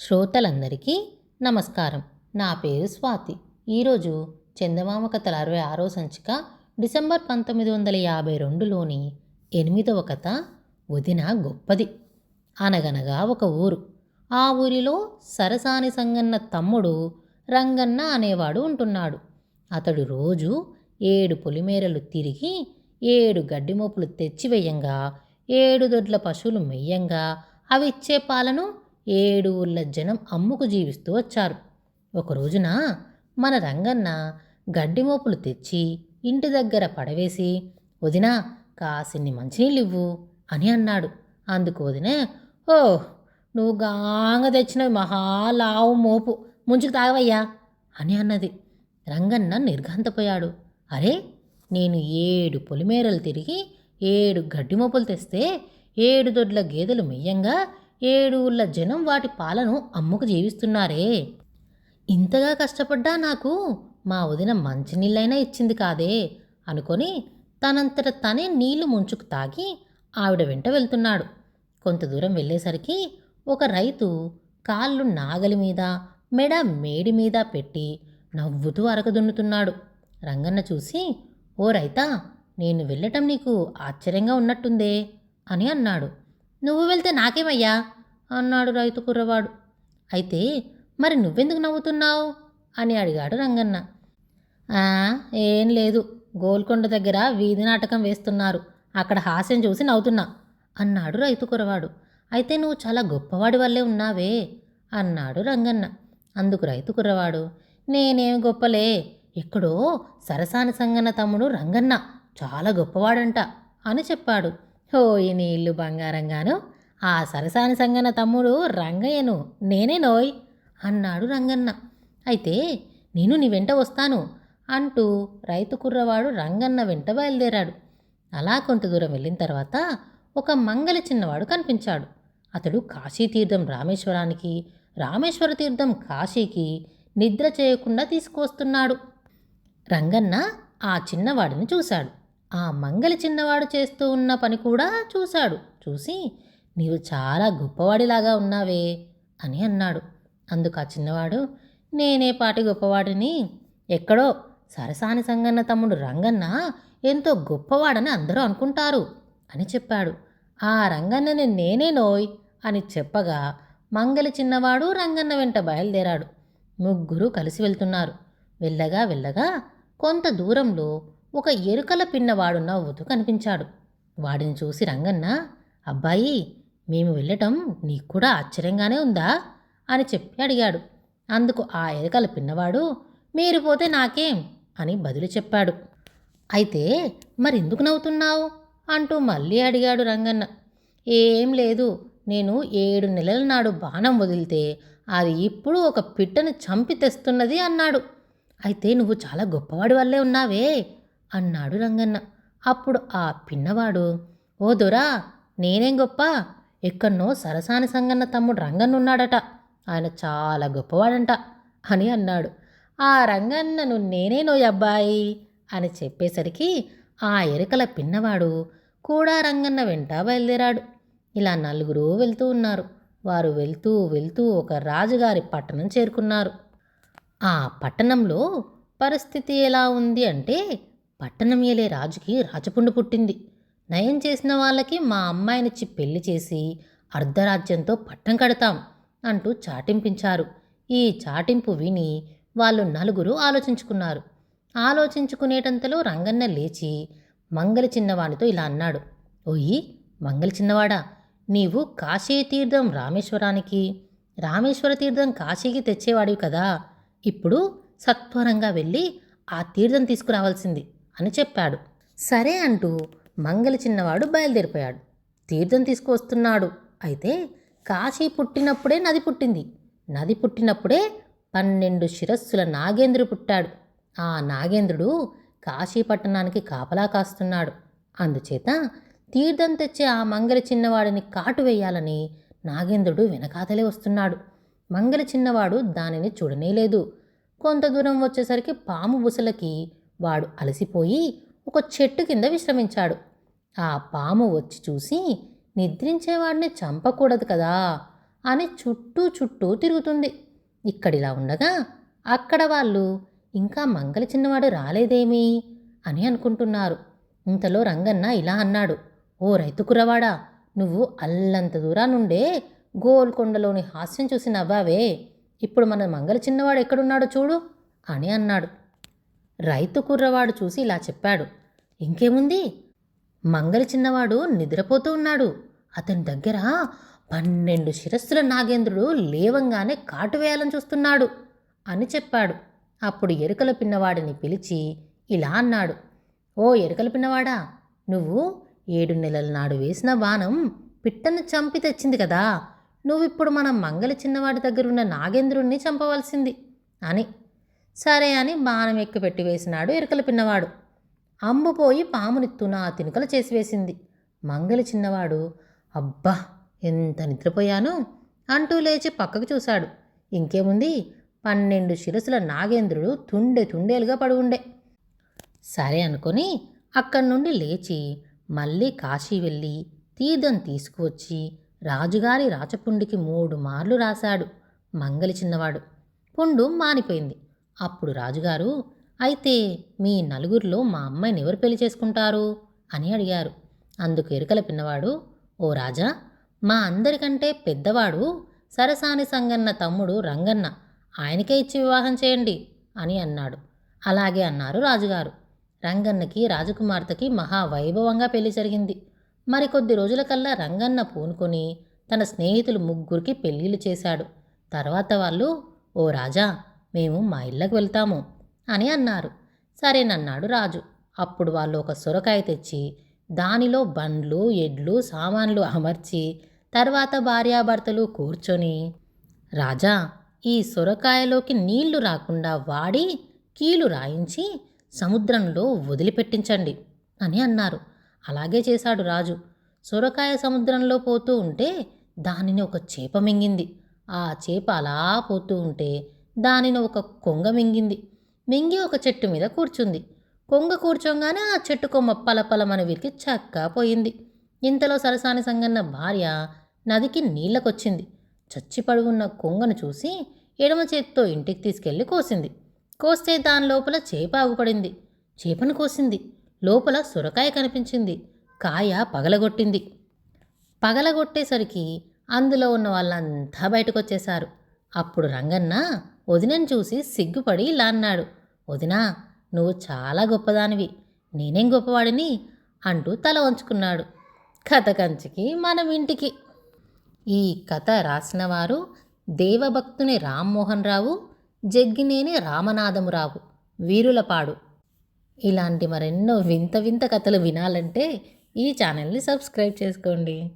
శ్రోతలందరికీ నమస్కారం. నా పేరు స్వాతి. ఈరోజు చందమామ కథల అరవై ఆరో సంచిక డిసెంబర్ పంతొమ్మిది వందల యాభై రెండులోని ఎనిమిదవ కథ వదిన గొప్పది. అనగనగా ఒక ఊరు. ఆ ఊరిలో సరసాని సంగన్న తమ్ముడు రంగన్న అనేవాడు ఉంటున్నాడు. అతడు రోజు ఏడు పొలిమేరలు తిరిగి ఏడు గడ్డి మోపులు తెచ్చివేయంగా ఏడు దొడ్ల పశువులు మెయ్యంగా అవి ఇచ్చే పాలను ఏడు ఊళ్ళ జనం అమ్ముకు జీవిస్తూ వచ్చారు. ఒక రోజున మన రంగన్న గడ్డి మోపులు తెచ్చి ఇంటి దగ్గర పడవేసి వదినా కాసిన్ని మంచినీళ్ళు ఇవ్వు అని అన్నాడు. అందుకు వదినే ఓ నువ్వు గాంగ తెచ్చినవి మహాలావు మోపు. ముంచుకు తాగవయ్యా అని అన్నది. రంగన్న నిర్ఘాంతపోయాడు. అరే నేను ఏడు పొలిమేరలు తిరిగి ఏడు గడ్డి మోపులు తెస్తే ఏడు దొడ్ల గేదెలు మెయ్యంగా ఏడు ఊళ్ళ జనం వాటి పాలను అమ్ముకు జీవిస్తున్నారే. ఇంతగా కష్టపడ్డా నాకు మా వదిన మంచినీళ్ళైనా ఇచ్చింది కాదే అనుకొని తనంతట తనే నీళ్ళు ముంచుకు తాగి ఆవిడ వెంట వెళ్తున్నాడు. కొంత దూరం వెళ్ళేసరికి ఒక రైతు కాళ్ళు నాగలి మీద మెడ మేడి మీద పెట్టి నవ్వుతూ అరకదున్నుతున్నాడు. రంగన్న చూసి ఓ రైతా నేను వెళ్ళటం నీకు ఆశ్చర్యంగా ఉన్నట్టుందే అని అన్నాడు. నువ్వు వెళ్తే నాకేమయ్యా? అన్నాడు రైతు కుర్రవాడు. అయితే మరి నువ్వెందుకు నవ్వుతున్నావు? అని అడిగాడు రంగన్న. ఏం లేదు. గోల్కొండ దగ్గర వీధి నాటకం వేస్తున్నారు. అక్కడ హాస్యం చూసి నవ్వుతున్నా అన్నాడు రైతు కురవాడు అయితే నువ్వు చాలా గొప్పవాడి వల్లే ఉన్నావే అన్నాడు రంగన్న. అందుకు రైతు కుర్రవాడు నేనేం గొప్పలే. ఎక్కడో సరసాని సంగన్న తమ్ముడు రంగన్న చాలా గొప్పవాడంట అని చెప్పాడు. హోయి నీళ్ళు బంగారంగాను? ఆ సరసాని సంగన తమ్ముడు రంగయ్యను నేనే నోయ్ అన్నాడు రంగన్న. అయితే నేను నీ వెంట వస్తాను అంటూ రైతు కుర్రవాడు రంగన్న వెంట బయలుదేరాడు. అలా కొంత దూరం వెళ్ళిన తర్వాత ఒక మంగలి చిన్నవాడు కనిపించాడు. అతడు కాశీ తీర్థం రామేశ్వరానికి రామేశ్వర తీర్థం కాశీకి నిద్ర చేయకుండా తీసుకువస్తున్నాడు. రంగన్న ఆ చిన్నవాడిని చూశాడు. ఆ మంగలి చిన్నవాడు చేస్తూ ఉన్న పని కూడా చూశాడు. చూసి నీవు చాలా గొప్పవాడిలాగా ఉన్నావే అని అన్నాడు. అందుకు ఆ చిన్నవాడు నేనే పాటి గొప్పవాడిని. ఎక్కడో సరసాని సంగన్న తమ్ముడు రంగన్న ఎంతో గొప్పవాడని అందరూ అనుకుంటారు అని చెప్పాడు. ఆ రంగన్నని నేనే నోయ్ అని చెప్పగా మంగలి చిన్నవాడు రంగన్న వెంట బయలుదేరాడు. ముగ్గురు కలిసి వెళ్తున్నారు. వెళ్ళగా వెళ్ళగా కొంత దూరంలో ఒక ఎరుకల పిన్నవాడు నవ్వుతూ కనిపించాడు. వాడిని చూసి రంగన్న అబ్బాయి మేము వెళ్ళటం నీకు కూడా ఆశ్చర్యంగానే ఉందా? అని చెప్పి అడిగాడు. అందుకు ఆ ఎరుకల పిన్నవాడు మీరు పోతే నాకేం? అని బదులు చెప్పాడు. అయితే మరెందుకు నవ్వుతున్నావు? అంటూ మళ్ళీ అడిగాడు రంగన్న. ఏం లేదు నేను ఏడు నెలల నాడు బాణం వదిలితే అది ఇప్పుడు ఒక పిట్టను చంపి తెస్తున్నది అన్నాడు. అయితే నువ్వు చాలా గొప్పవాడి వల్లే ఉన్నావే అన్నాడు రంగన్న. అప్పుడు ఆ పిన్నవాడు ఓ దొరా నేనేం గొప్ప? ఎక్కడనో సరసాని సంగన్న తమ్ముడు రంగన్న ఉన్నాడట ఆయన చాలా గొప్పవాడంట అని అన్నాడు. ఆ రంగన్నను నేనే అబ్బాయి అని చెప్పేసరికి ఆ ఎరుకల పిన్నవాడు కూడా రంగన్న వెంట బయలుదేరాడు. ఇలా నలుగురు వెళ్తూ ఉన్నారు. వారు వెళ్తూ వెళ్తూ ఒక రాజుగారి పట్టణం చేరుకున్నారు. ఆ పట్టణంలో పరిస్థితి ఎలా ఉంది అంటే పట్టణం ఏలే రాజుకి రాజపుండు పుట్టింది. నయం చేసిన వాళ్ళకి మా అమ్మాయినిచ్చి పెళ్ళి చేసి అర్ధరాజ్యంతో పట్టం కడతాం అంటూ చాటింపించారు. ఈ చాటింపు విని వాళ్ళు నలుగురు ఆలోచించుకున్నారు. ఆలోచించుకునేటంతలో రంగన్న లేచి మంగలి చిన్నవానితో ఇలా అన్నాడు. ఓయి మంగలి చిన్నవాడా నీవు కాశీ తీర్థం రామేశ్వరానికి రామేశ్వర తీర్థం కాశీకి తెచ్చేవాడివి కదా. ఇప్పుడు సత్వరంగా వెళ్ళి ఆ తీర్థం తీసుకురావాల్సింది. అని చెప్పాడు. సరే అంటూ మంగలి చిన్నవాడు బయలుదేరిపోయాడు. తీర్థం తీసుకువస్తున్నాడు. అయితే కాశీ పుట్టినప్పుడే నది పుట్టింది. నది పుట్టినప్పుడే పన్నెండు శిరస్సుల నాగేంద్రుడు పుట్టాడు. ఆ నాగేంద్రుడు కాశీ పట్టణానికి కాపలా కాస్తున్నాడు. అందుచేత తీర్థం తెచ్చే ఆ మంగలి చిన్నవాడిని కాటు వేయాలని నాగేంద్రుడు వెనకాతలే వస్తున్నాడు. మంగలి చిన్నవాడు దానిని చూడనేలేదు కొంత దూరం వచ్చేసరికి పాము బుసలకి వాడు అలసిపోయి ఒక చెట్టు కింద విశ్రమించాడు. ఆ పాము వచ్చి చూసి నిద్రించేవాడిని చంపకూడదు కదా అని చుట్టూ చుట్టూ తిరుగుతుంది. ఇక్కడిలా ఉండగా అక్కడ వాళ్ళు ఇంకా మంగలి చిన్నవాడు రాలేదేమీ? అని అనుకుంటున్నారు. ఇంతలో రంగన్న ఇలా అన్నాడు ఓ రైతుకురవాడా నువ్వు అల్లంత దూరానుండే గోల్కొండలోని హాస్యం చూసి నవ్వావే. ఇప్పుడు మన మంగలి చిన్నవాడు ఎక్కడున్నాడో చూడు అని అన్నాడు. రైతు కుర్రవాడు చూసి ఇలా చెప్పాడు. ఇంకేముంది? మంగలి చిన్నవాడు నిద్రపోతూ ఉన్నాడు. అతని దగ్గర పన్నెండు శిరస్సుల నాగేంద్రుడు లేవంగానే కాటు వేయాలని చూస్తున్నాడు అని చెప్పాడు. అప్పుడు ఎరుకల పిన్నవాడిని పిలిచి ఇలా అన్నాడు. ఓ ఎరుకల పిన్నవాడా నువ్వు ఏడు నెలల నాడు వేసిన బాణం పిట్టను చంపి తెచ్చింది కదా. నువ్విప్పుడు మన మంగలి చిన్నవాడి దగ్గర ఉన్న నాగేంద్రుణ్ణి చంపవలసింది అని సరే అని బాణం ఎక్కు పెట్టి వేసినాడు ఇరకల పిన్నవాడు. అమ్ముపోయి పాముని తునా తినుకలు చేసి వేసింది. మంగలి చిన్నవాడు అబ్బా ఎంత నిద్రపోయాను అంటూ లేచి పక్కకు చూశాడు. ఇంకేముంది? పన్నెండు శిరసుల నాగేంద్రుడు తుండె తుండేలుగా పడి ఉండే సరే అనుకొని అక్కడి నుండి లేచి మళ్ళీ కాశీ వెళ్ళి తీర్థం తీసుకువచ్చి రాజుగారి రాచపుండికి మూడు మార్లు రాశాడు మంగలి చిన్నవాడు. పుండు మానిపోయింది. అప్పుడు రాజుగారు అయితే మీ నలుగురిలో మా అమ్మాయిని ఎవరు పెళ్ళి చేసుకుంటారు? అని అడిగారు. అందుకు ఎరుకల పిన్నవాడు ఓ రాజా మా అందరికంటే పెద్దవాడు సరసాని సంగన్న తమ్ముడు రంగన్న. ఆయనకే ఇచ్చి వివాహం చేయండి అని అన్నాడు. అలాగే అన్నారు రాజుగారు. రంగన్నకి రాజకుమార్తెకి మహా వైభవంగా పెళ్ళి జరిగింది. మరికొద్ది రోజులకల్లా రంగన్న పూనుకొని తన స్నేహితులు ముగ్గురికి పెళ్ళిళ్ళు చేశాడు. తర్వాత వాళ్ళు ఓ రాజా మేము మా ఇళ్ళకు వెళ్తాము అని అన్నారు. సరేనన్నాడు రాజు. అప్పుడు వాళ్ళు ఒక సొరకాయ తెచ్చి దానిలో బండ్లు ఎడ్లు సామాన్లు అమర్చి తర్వాత భార్యాభర్తలు కూర్చొని రాజా ఈ సొరకాయలోకి నీళ్ళు రాకుండా వాడి కీలు రాయించి సముద్రంలో వదిలిపెట్టించండి అని అన్నారు. అలాగే చేశాడు రాజు. సొరకాయ సముద్రంలో పోతూ ఉంటే దానిని ఒక చేప మింగింది. ఆ చేప అలా పోతూ ఉంటే దానిని ఒక కొంగ మింగింది. మింగి ఒక చెట్టు మీద కూర్చుంది. కొంగ కూర్చోగానే ఆ చెట్టు కొమ్మ పలపలమని వీరికి చక్కా పోయింది. ఇంతలో సరసాని సంగన్న భార్య నదికి నీళ్ళకొచ్చింది. చచ్చిపడి ఉన్న కొంగను చూసి ఎడమ చేత్తో ఇంటికి తీసుకెళ్ళి కోసింది. కోస్తే దాని లోపల చేప ఆగుపడింది. చేపను కోసింది. లోపల సొరకాయ కనిపించింది. కాయ పగలగొట్టింది. పగలగొట్టేసరికి అందులో ఉన్న వాళ్ళంతా బయటకు వచ్చేశారు అప్పుడు రంగన్న వదినను చూసి సిగ్గుపడి ఇలా అన్నాడు. వదినా నువ్వు చాలా గొప్పదానివి. నేనేం గొప్పవాడిని? అంటూ తల వంచుకున్నాడు. కథ కంచికి మనం ఇంటికి. ఈ కథ రాసినవారు దేవభక్తుని రామ్మోహన్ రావు జగ్గినేని రామనాథమురావు వీరులపాడు. ఇలాంటి మరెన్నో వింత వింత కథలు వినాలంటే ఈ ఛానల్ని సబ్స్క్రైబ్ చేసుకోండి.